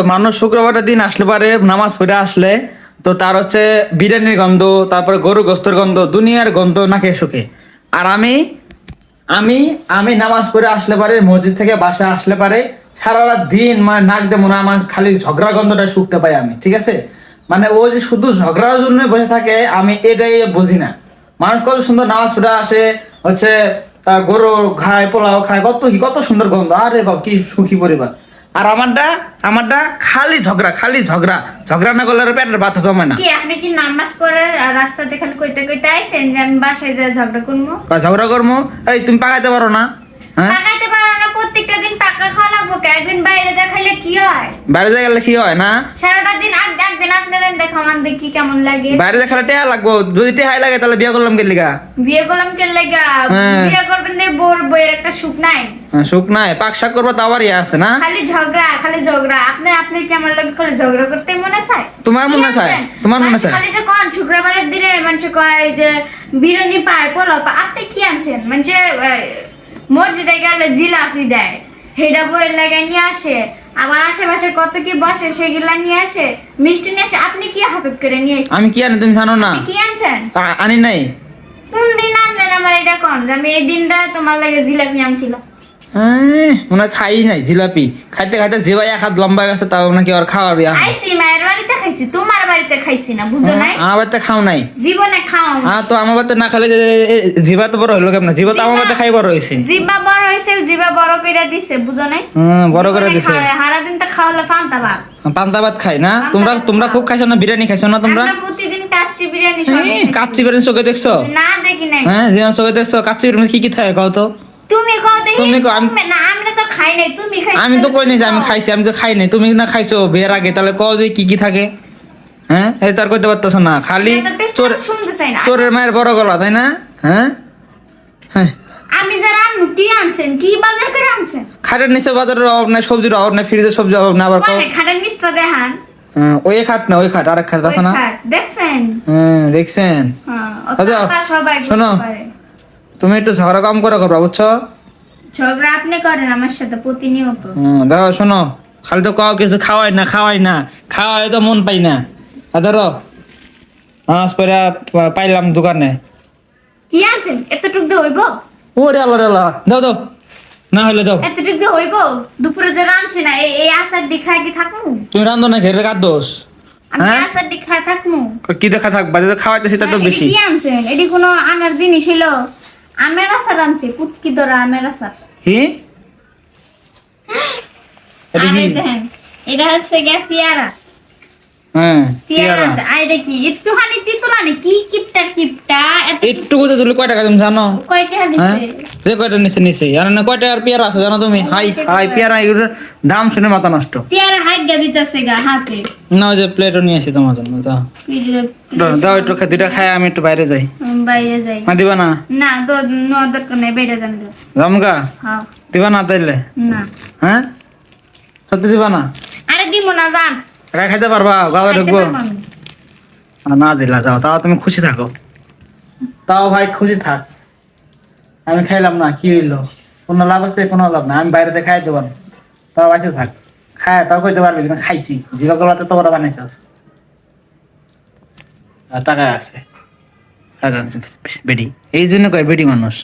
তো মানুষ শুক্রবারের দিন আসলে পারে, নামাজ পড়ে আসলে, তো তার হচ্ছে বিরিয়ানির গন্ধ, তারপরে গরু গোস্তর গন্ধ, দুনিয়ার গন্ধ নাকে শুকে। আর আমি আমি আমি নামাজ পড়ে আসলে পারে, মসজিদ থেকে বাসা আসলে পারে সারা রাত দিন মানে নাক দেবো না আমার খালি ঝগড়া গন্ধটা শুকতে পাই আমি, ঠিক আছে? মানে ও যে শুধু ঝগড়ার জন্য বসে থাকে, আমি এটাই বুঝি না। মানুষ কত সুন্দর নামাজ পড়ে আসে, হচ্ছে গরু খায়, পোলাও খায়, কত কি, কত সুন্দর গন্ধ, আরে বাবা কি সুখী পরিবার। আর আমারটা আমারটা খালি ঝগড়া খালি ঝগড়া। ঝগড়া না করলে আর পেটের ব্যথা জমে না। কি আপনি কি নামাজ পড়ে রাস্তা রাস্তাতে খালি কইতে কইতে আইছেন যে আমি বাসায় যা ঝগড়া করব বা ঝগড়া করব এই তুমি পাকাইতে পারো না হ্যাঁ পাকাইতে পারো না প্রত্যেকটা দিন কে? একদিন বাইরে যা খাইলে কি হয়? বাইরে যা গেলে কি হয় না? সারাটা দিন আগ একদিন আপনারা দেখো আমার দেখি কেমন লাগে। বাইরে যা খেলে টেহা লাগবো যদি টেহাই লাগে তাহলে বিয়ে করলাম কে লিগা? বিয়ে করলাম কে লাগা? হ্যাঁ। বিয়ে করবেন দিয়ে বোর বইয়ের একটা সুখ নাই। হ্যাঁ, সুখ নাই পাক শাক করব তো আবার ইয়ে আছে না? খালি ঝগড়া খালি ঝগড়া। আপনি আপনি কি আমার লাগে খালি ঝগড়া করতে মনে চায়? তোমার মনে চায়? তোমার মনে চায়? খালি যে কোন শুক্রবারের দিনে মানুষ কয় যে বিরিয়ানি পায় পোলাও আপনি কি আনছেন? মানে মসজিদে গেলে জিলাপি দেয়। হেডা বইয়ের লাগাই নিয়ে আসে। আমার আশেপাশে কত কি বসে সেগুলা নিয়ে আসে। মিষ্টি নিয়ে আসে আপনি কি হাফেপ করে নিয়ে আসেন আমি কি আনি তুমি জানো না? কি আনছেন? আনি নাই। কোন দিন আনলেন আমার এটা কম? আমি এই দিনটা তোমার লাগে জিলাপি আনছিল মনে খাই নাই জিলাপি। খাইতে খাইতে জিবাই এক হাত লম্বা গেছে তাও নাকি আর খাওয়ার আইসি মায়ের খাইছি। তোমার বাড়িতে খাইছি না বুঝো নাই? আমার বাড়িতে খাও নাই। জীবনে খাও। হ্যাঁ তো আমার বাড়িতে না খালে জিভা তো বড় হলো কেমন? জিভা তো আমার বাড়িতে খাই বড় হয়েছে জিবা বড় হয়েছে জিবা বড় করে দিছে বুঝো নাই? হ্যাঁ বড় করে দিছে। সারা দিন তো খাওয়ালে ফান্তা ভাত। পান্তা ভাত খাই না? পান্তা তোমরা তোমরা খুব খাইছো না? বিরিয়ানি খাইছো না তোমরা? আমরা প্রতিদিন কাচ্চি বিরিয়ানি খাইছি। কাচ্চি বিরিয়ানি চোখে দেখছ? না দেখি নাই। হ্যাঁ জীবন চোখে দেখছ কাচ্চি বিরিয়ানি কি কি থাকে কও তো? তুমি কও দেখি তুমি কও, আমি- না আমরা তো খাই নাই। তুমি খাইছো আমি তো কই নাই যে আমি। খাইছি আমি তো খাই নাই। তুমি না খাইছো বিয়ের আগে। তাহলে কও যে কি কি থাকে? হ্যাঁ? এই তার কইতে পারতেছো না খালি চোর চোরের মায়ের বড় গলা তাই না? হ্যাঁ? হ্যাঁ। আমি যারা কি আনছেন? কি বাজার করে আনছেন? খাটের নিচে বাজারের অভাব নাই সবজির অভাব নাই ফ্রিজে সবজি অভাব না আবার খাটের নিচটা দেখান। হ্যাঁ, ওই খাট না ওই খাট আরেক খাট আছে না? দেখছেন? হ্যাঁ দেখছেন? হ্যাঁ আচ্ছা, করতে শোনো। তুমি একটু ঝগড়া কম করে করবা বুঝছ? ঝগড়া আপনি করেন আমার সাথে প্রতিনিয়ত। দেখো শোনো খালি তো কাউ কিছু খাওয়াই না খাওয়াই না খাওয়াই তো মন পাই না। ধরো। মাছ পরে পাইলাম দোকানে। কি আনছেন? এতটুক দিয়ে হইব? ওরে আল্লাহ রে আল্লাহ। দাও দাও। না হলে দাও। এতটুক দিয়ে হইব? দুপুরে যে রাঁধছি না এই আচার দি খাই কি থাকমু? তুমি রান্ধো না ঘেরে কার দোষ? আমি হ্যাঁ? আচার দি খাই থাকমু। কি দেখা থাকবা যদি খাওয়াইতেছি তা তো বেশি। কি আনছেন? এটি কোনো আনার জিনিস হইল? আমের আচার আনছে পুটকি ধরা আমের আচার। কি? এটা কি? এটা হচ্ছে গিয়ে একটু কোথায় তুলে কয় টাকা তুমি জানো? কয়টা হ্যাঁ? যে কয়টা নিচে নিচে আর না কয়টা আর পেয়ারা আছে জানো তুমি? হাই হাই পেয়ারা? এগুলোর দাম শুনে মাথা নষ্ট। পেয়ারা হাইগা দিতেছে গা হাতে। না যে প্লেটও নিয়ে আসি তোমার জন্য দাও। দাও, দাও একটু খা- দুইটা খাই আমি একটু বাইরে যাই। উম, বাইরে যাই। মা দিবা না? না তো নেওয়ার দরকার নেই বাইরে যান গা। হ্যাঁ। দিবা না তাইলে? না। হ্যাঁ? সত্যি দিবা না? আরে দিব না যান। একা খাইতে পারবা গাওয়া ঢুকবো। না দিলা যাও তাও তুমি খুশি থাকো। তাও ভাই খুশি থাক। আমি খাইলাম না কি হইল? কোনো লাভ আছে কোনো লাভ না আমি বাইরেতে খাই দেবো। না তাও বাঁচে থাক। খায় তাও কইতে পারবি কিন্তু খাইছি। জিবা গলাতে তো ওরা আছে। টাকা আছে, বেডি। এই জন্য কয় বেডি মানুষ।